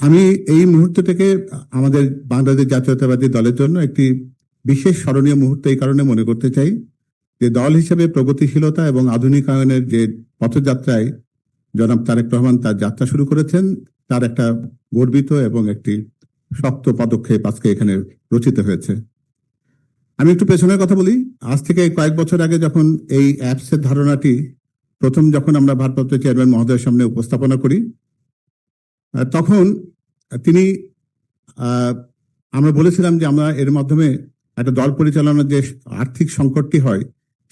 আমি এই মুহূর্ত থেকে আমাদের বাংলাদেশ জাতীয়তাবাদী দলের জন্য একটি বিশেষ স্মরণীয় মুহূর্ত এই কারণে মনে করতে চাই যে দল হিসেবে প্রগতিশীলতা এবং আধুনিকায়নের যে পথযাত্রায় জনাব তারেক রহমান তার যাত্রা শুরু করেছেন, তার একটা গর্বিত এবং একটি শক্ত পদক্ষেপ আজকে এখানে রচিত হয়েছে। আমি একটু পেছনের কথা বলি, আজ থেকে কয়েক বছর আগে যখন এই অ্যাপসের ধারণাটি প্রথম যখন আমরা ভারপ্রাপ্ত চেয়ারম্যান মহোদয়ের সামনে উপস্থাপনা করি তখন তিনি আমরা বলেছিলাম যে আমরা এর মাধ্যমে একটা দল পরিচালনার যে আর্থিক সংকটটি হয়,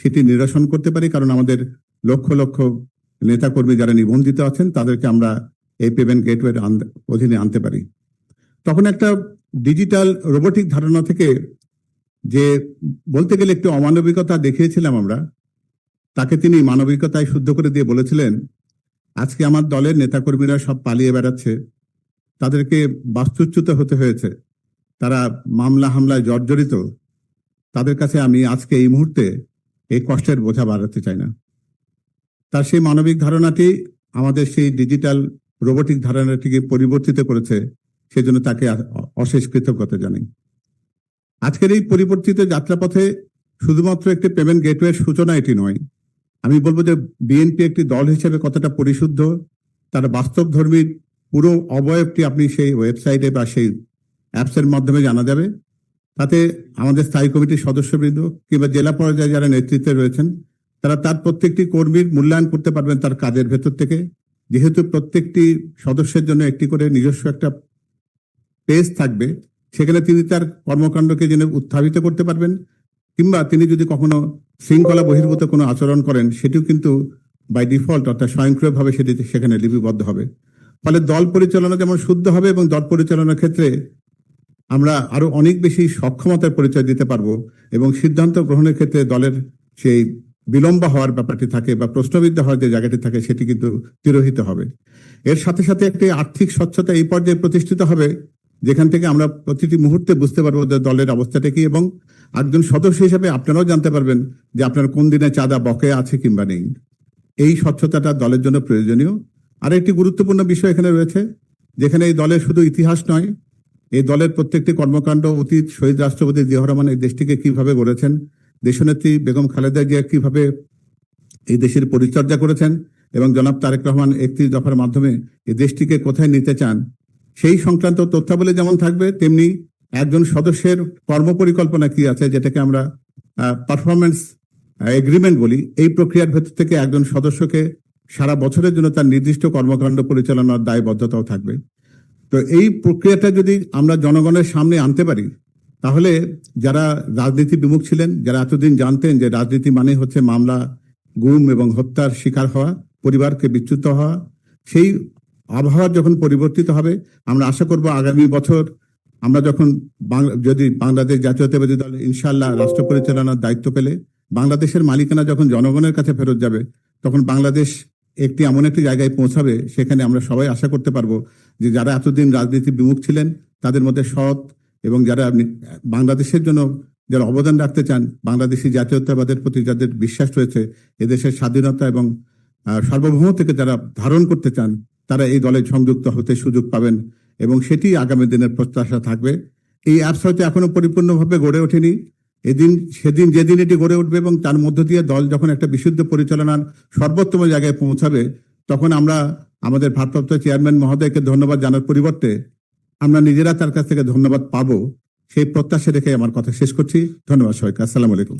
সেটি নিরসন করতে পারি। কারণ আমাদের লক্ষ লক্ষ নেতাকর্মী যারা নিবন্ধিত আছেন, তাদেরকে আমরা এই পেমেন্ট গেটওয়ের অধীনে আনতে পারি। তখন একটা ডিজিটাল রোবোটিক ধারণা থেকে যে বলতে গেলে একটু অমানবিকতা দেখিয়েছিলাম আমরা, তাকে তিনি মানবিকতায় শুদ্ধ করে দিয়ে বলেছিলেন আজকে আমার দলের নেতাকর্মীরা সব পালিয়ে বেড়াচ্ছে। তাদেরকে বাস্তুচ্যুত হতে হয়েছে। তারা মামলা হামলায় জর্জরিত। তাদের কাছে আমি আজকে এই মুহূর্তে এই কষ্টের বোঝা বাড়াতে চাই না। তার সেই মানবিক ধারণাটি আমাদের সেই ডিজিটাল রোবোটিক ধারণাটিকে পরিবর্তিত করেছে, সেজন্য তাকে অশেষ কৃতজ্ঞতা জানাই। আজকের এই পরিবর্তিত যাত্রাপথে শুধুমাত্র একটি পেমেন্ট গেটওয়ের সূচনা এটি নয় আমি বলব যে বিএনপি একটি দল হিসেবে কতটা পরিশুদ্ধ, তার বাস্তব ধর্মীর পুরো অবয়বটি আপনি সেই ওয়েবসাইটে বা সেই অ্যাপসের মাধ্যমে জানা যাবে। তাতে আমাদের স্থায়ী কমিটির সদস্যবৃন্দ কিংবা জেলা পর্যায়ে যারা নেতৃত্বে রয়েছেন, তারা তার প্রত্যেকটি কর্মীর মূল্যায়ন করতে পারবেন তার কাজের ভেতর থেকে। যেহেতু প্রত্যেকটি সদস্যের জন্য একটি করে নিজস্ব একটা পেজ থাকবে, সেখানে তিনি তার কর্মকাণ্ডকে যেন উত্থাপিত করতে পারবেন, কিংবা তিনি যদি কখনো শৃঙ্খলা বহির্ভূত কোনো আচরণ করেন, সেটিও কিন্তু বাই ডিফল্ট অর্থাৎ স্বয়ংক্রিয়ভাবে সেটি সেখানে লিপিবদ্ধ হবে। ফলে দল পরিচালনা যেমন শুদ্ধ হবে এবং দল পরিচালনার ক্ষেত্রে আমরা আরও অনেক বেশি সক্ষমতার পরিচয় দিতে পারব এবং সিদ্ধান্ত গ্রহণের ক্ষেত্রে দলের সেই বিলম্ব হওয়ার ব্যাপারটি থাকে বা প্রশ্নবিদ্ধ হওয়ার যে জায়গাটি থাকে, সেটি কিন্তু তিরোহিত হবে। এর সাথে সাথে একটি আর্থিক স্বচ্ছতা এই পর্যায়ে প্রতিষ্ঠিত হবে, যেখান থেকে আমরা প্রতিটি মুহূর্তে বুঝতে পারব যে দলের অবস্থাটা কি এবং একজন সদস্য হিসেবে আপনারাও জানতে পারবেন যে আপনার কোন দিনে চাঁদা বকেয়া আছে কিংবা নেই। এই স্বচ্ছতাটা দলের জন্য প্রয়োজনীয়। আর একটি গুরুত্বপূর্ণ বিষয় এখানে রয়েছে, যেখানে এই দলের শুধু ইতিহাস নয়, এই দলের প্রত্যেকটি কর্মকাণ্ড, অতীত, শহীদ রাষ্ট্রপতি জিয়া রহমান এই দেশটিকে কীভাবে গড়েছেন, দেশনেত্রী বেগম খালেদা জিয়া কীভাবে এই দেশের পরিচর্যা করেছেন, এবং জনাব তারেক রহমান একত্রিশ দফার মাধ্যমে এই দেশটিকে কোথায় নিতে চান, সেই সংক্রান্ত তথ্যাবলী যেমন থাকবে, তেমনি একজন সদস্যের কর্মপরিকল্পনা কি আছে, যেটাকে আমরা পারফরমেন্স এগ্রিমেন্ট বলি, এই প্রক্রিয়ার ভেতর থেকে একজন সদস্যকে সারা বছরের জন্য তার নির্দিষ্ট কর্মকাণ্ড পরিচালনার দায়বদ্ধতাও থাকবে। তো এই প্রক্রিয়াটা যদি আমরা জনগণের সামনে আনতে পারি, তাহলে যারা রাজনীতি বিমুখ ছিলেন, যারা এতদিন জানতেন যে রাজনীতি মানে হচ্ছে মামলা, গুম এবং হত্যার শিকার হওয়া, পরিবারকে বিচ্যুত হওয়া, সেই আবহাওয়া যখন পরিবর্তিত হবে, আমরা আশা করব আগামী বছর আমরা যখন যদি বাংলাদেশ জাতীয়তাবাদী দল ইনশাল্লাহ রাষ্ট্র পরিচালনার দায়িত্ব পেলে বাংলাদেশের মালিকানা যখন জনগণের কাছে ফেরত যাবে তখন বাংলাদেশ একটি এমন একটি জায়গায় পৌঁছাবে সেখানে আমরা সবাই আশা করতে পারব যে যারা এতদিন রাজনীতি বিমুখ ছিলেন তাদের মধ্যে সৎ এবং যারা বাংলাদেশের জন্য যারা অবদান রাখতে চান বাংলাদেশি জাতীয়তাবাদের প্রতি যাদের বিশ্বাস রয়েছে এদেশের স্বাধীনতা এবং আহ, সার্বভৌমত্বকে যারা ধারণ করতে চান তারা এই দলে সংযুক্ত হতে সুযোগ পাবেন। এবং সেটি আগামী দিনের প্রত্যাশা থাকবে। এই অ্যাপস হয়তো এখনও পরিপূর্ণভাবে গড়ে ওঠেনি। এদিন, সেদিন যেদিন এটি গড়ে উঠবে এবং তার মধ্য দিয়ে দল যখন একটা বিশুদ্ধ পরিচালনার সর্বোত্তম জায়গায় পৌঁছাবে, তখন আমরা আমাদের ভারপ্রাপ্ত চেয়ারম্যান মহোদয়কে ধন্যবাদ জানার পরিবর্তে আমরা নিজেরা তার কাছ থেকে ধন্যবাদ পাবো। সেই প্রত্যাশা রেখে আমার কথা শেষ করছি। ধন্যবাদ সবাইকে। আসসালামু আলাইকুম।